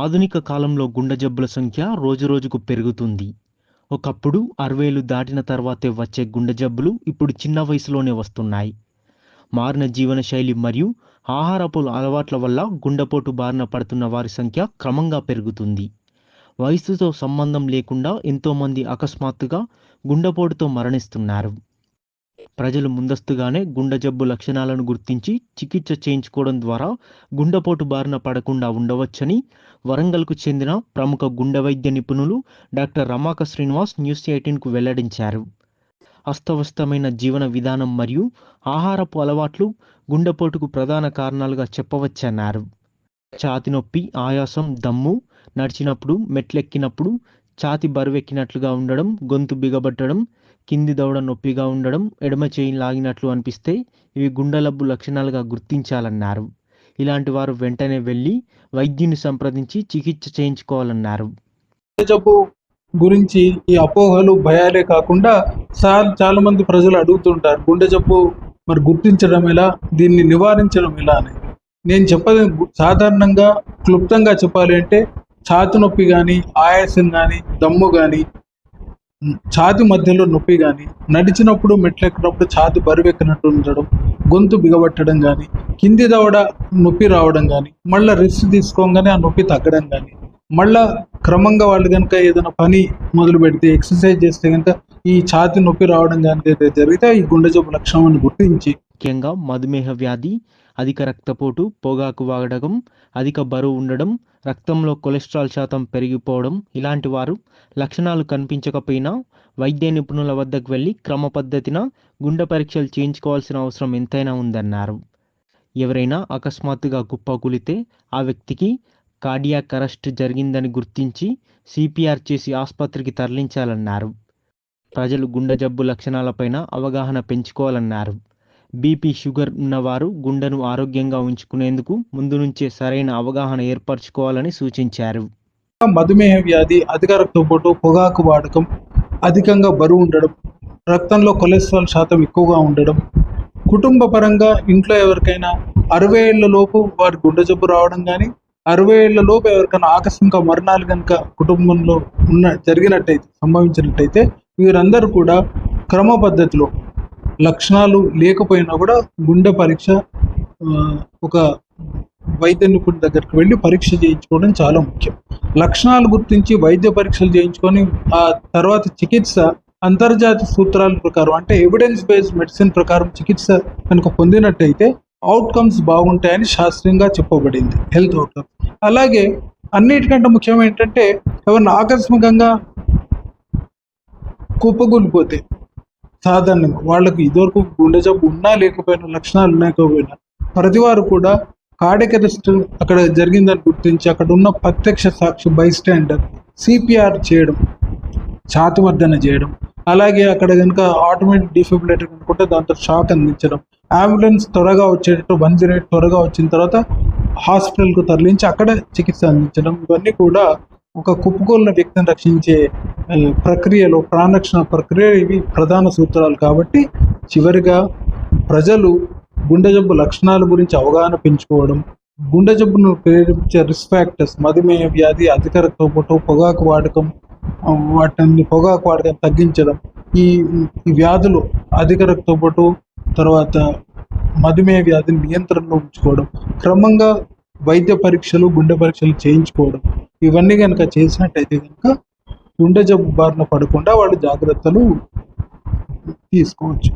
ఆధునిక కాలంలో గుండె జబ్బుల సంఖ్య రోజురోజుకు పెరుగుతుంది. ఒకప్పుడు అరవేలు దాటిన తర్వాతే వచ్చే గుండె జబ్బులు ఇప్పుడు చిన్న వయసులోనే వస్తున్నాయి. మారిన జీవనశైలి మరియు ఆహారపు అలవాట్ల వల్ల గుండెపోటు బారిన పడుతున్న వారి సంఖ్య క్రమంగా పెరుగుతుంది. వయసుతో సంబంధం లేకుండా ఎంతోమంది అకస్మాత్తుగా గుండెపోటుతో మరణిస్తున్నారు. ప్రజలు ముందస్తుగానే గుండె జబ్బు లక్షణాలను గుర్తించి చికిత్స చేయించుకోవడం ద్వారా గుండెపోటు బారిన పడకుండా ఉండవచ్చని వరంగల్కు చెందిన ప్రముఖ గుండె వైద్య నిపుణులు డాక్టర్ రమాక శ్రీనివాస్ న్యూస్ ఎయిటీన్కు వెల్లడించారు. అస్తవ్యస్తమైన జీవన విధానం మరియు ఆహారపు అలవాట్లు గుండెపోటుకు ప్రధాన కారణాలుగా చెప్పవచ్చన్నారు. ఛాతి నొప్పి ఆయాసం దమ్ము నడిచినప్పుడు మెట్లెక్కినప్పుడు ఛాతి బరువెక్కినట్లుగా ఉండడం గొంతు బిగబట్టడం కింది దవడ నొప్పిగా ఉండడం ఎడమ చేయి లాగినట్లు అనిపిస్తే ఇవి గుండెలబ్బు లక్షణాలుగా గుర్తించాలన్నారు. ఇలాంటి వారు వెంటనే వెళ్ళి వైద్యుని సంప్రదించి చికిత్స చేయించుకోవాలన్నారు. జబ్బు గురించి ఈ అపోహలు భయాలే కాకుండా సార్ చాలా మంది ప్రజలు అడుగుతుంటారు గుండె జబ్బు మరి గుర్తించడం ఎలా దీన్ని నివారించడం ఎలా అని. నేను చెప్పదు సాధారణంగా క్లుప్తంగా చెప్పాలి అంటే ఛాతి నొప్పి కానీ ఆయాసం కానీ దమ్ము కానీ ఛాతి మధ్యలో నొప్పి కానీ నడిచినప్పుడు మెట్లెక్కినప్పుడు ఛాతి బరువెక్కినట్టు ఉండడం గొంతు బిగబట్టడం కానీ కింది దవడ నొప్పి రావడం కానీ మళ్ళీ రెస్ట్ తీసుకోగానే ఆ నొప్పి తగ్గడం కానీ మళ్ళా క్రమంగా వాళ్ళు కనుక ఏదైనా పని మొదలు పెడితే ఎక్సర్సైజ్ చేస్తే కనుక ఈ ఛాతి నొప్పి రావడం కనుక అయితే జరిగితే ఈ గుండె జబ్బు లక్షణాన్ని గుర్తించి ముఖ్యంగా మధుమేహ వ్యాధి అధిక రక్తపోటు పొగాకు వాడకం అధిక బరువు ఉండడం రక్తంలో కొలెస్ట్రాల్ శాతం పెరిగిపోవడం ఇలాంటి వారు లక్షణాలు కనిపించకపోయినా వైద్య నిపుణుల వద్దకు వెళ్ళి క్రమ పద్ధతిన గుండె పరీక్షలు చేయించుకోవాల్సిన అవసరం ఎంతైనా ఉందన్నారు. ఎవరైనా అకస్మాత్తుగా కుప్పకూలితే ఆ వ్యక్తికి కార్డియాక్ అరెస్ట్ జరిగిందని గుర్తించి సిపిఆర్ చేసి ఆసుపత్రికి తరలించాలన్నారు. ప్రజలు గుండె జబ్బు లక్షణాలపైన అవగాహన పెంచుకోవాలన్నారు. బీపీ షుగర్ ఉన్నవారు గుండెను ఆరోగ్యంగా ఉంచుకునేందుకు ముందు నుంచే సరైన అవగాహన ఏర్పరచుకోవాలని సూచించారు. మధుమేహ వ్యాధి అధిక రక్తపోటు పొగాకు వాడకం అధికంగా బరువు ఉండడం రక్తంలో కొలెస్ట్రాల్ శాతం ఎక్కువగా ఉండడం కుటుంబ పరంగా ఇంట్లో ఎవరికైనా అరవై ఏళ్ళ లోపు వారి గుండె జబ్బు రావడం కానీ అరవై ఏళ్ళ లోపు ఎవరికైనా ఆకస్మిక మరణాలు కనుక కుటుంబంలో ఉన్న జరిగినట్టయితే సంభవించినట్టయితే వీరందరూ కూడా క్రమ పద్ధతిలో లక్షణాలు లేకపోయినా కూడా గుండె పరీక్ష ఒక వైద్య నిపుణుడి దగ్గరికి వెళ్ళి పరీక్ష చేయించుకోవడం చాలా ముఖ్యం. లక్షణాలు గుర్తించి వైద్య పరీక్షలు చేయించుకొని ఆ తర్వాత చికిత్స అంతర్జాతీయ సూత్రాల ప్రకారం అంటే ఎవిడెన్స్ బేస్డ్ మెడిసిన్ ప్రకారం చికిత్స కనుక పొందినట్టయితే అవుట్కమ్స్ బాగుంటాయని శాస్త్రీయంగా చెప్పబడింది హెల్త్ అవుట్కమ్స్ అలాగే అన్నిటికంటే ముఖ్యం ఏంటంటే ఎవరిని ఆకస్మికంగా కుప్పగూలిపోతే సాధారణంగా వాళ్ళకు ఇదివరకు గుండె జబ్బు ఉన్నా లేకపోయినా లక్షణాలు లేకపోయినా ప్రతి వారు కూడా కార్డియక్ అక్కడ జరిగిందని గుర్తించి అక్కడ ఉన్న ప్రత్యక్ష సాక్షి బైస్టాండర్ సిపిఆర్ చేయడం ఛాతిమర్దన చేయడం అలాగే అక్కడ కనుక ఆటోమేటిక్ డిఫిబ్రిలేటర్ కనుకుంటే దాంతో షాక్ అందించడం అంబులెన్స్ త్వరగా వచ్చేటట్టు వన్ జీరో త్వరగా వచ్చిన తర్వాత హాస్పిటల్కు తరలించి అక్కడ చికిత్స అందించడం ఇవన్నీ కూడా ఒక కుప్పకూలిన వ్యక్తిని రక్షించే ప్రక్రియలో ప్రాణరక్షణ ప్రక్రియ ఇవి ప్రధాన సూత్రాలు కాబట్టి చివరిగా ప్రజలు గుండె జబ్బు లక్షణాల గురించి అవగాహన పెంచుకోవడం గుండె జబ్బును ప్రేరేపించే రిస్క్ ఫ్యాక్టర్స్ మధుమేహ వ్యాధి అధిక రక్తపోటు పొగాకు వాడకం వాటిని పొగాకు వాడకం తగ్గించడం ఈ ఈ వ్యాధులు అధిక రక్తపోటు తర్వాత మధుమేహ వ్యాధిని నియంత్రణలో ఉంచుకోవడం క్రమంగా వైద్య పరీక్షలు గుండె పరీక్షలు చేయించుకోవడం ఇవన్నీ కనుక చేసినట్టయితే కనుక గుండె జబ్బు బారిన పడకుండా వాళ్ళు జాగ్రత్తలు తీసుకోవచ్చు.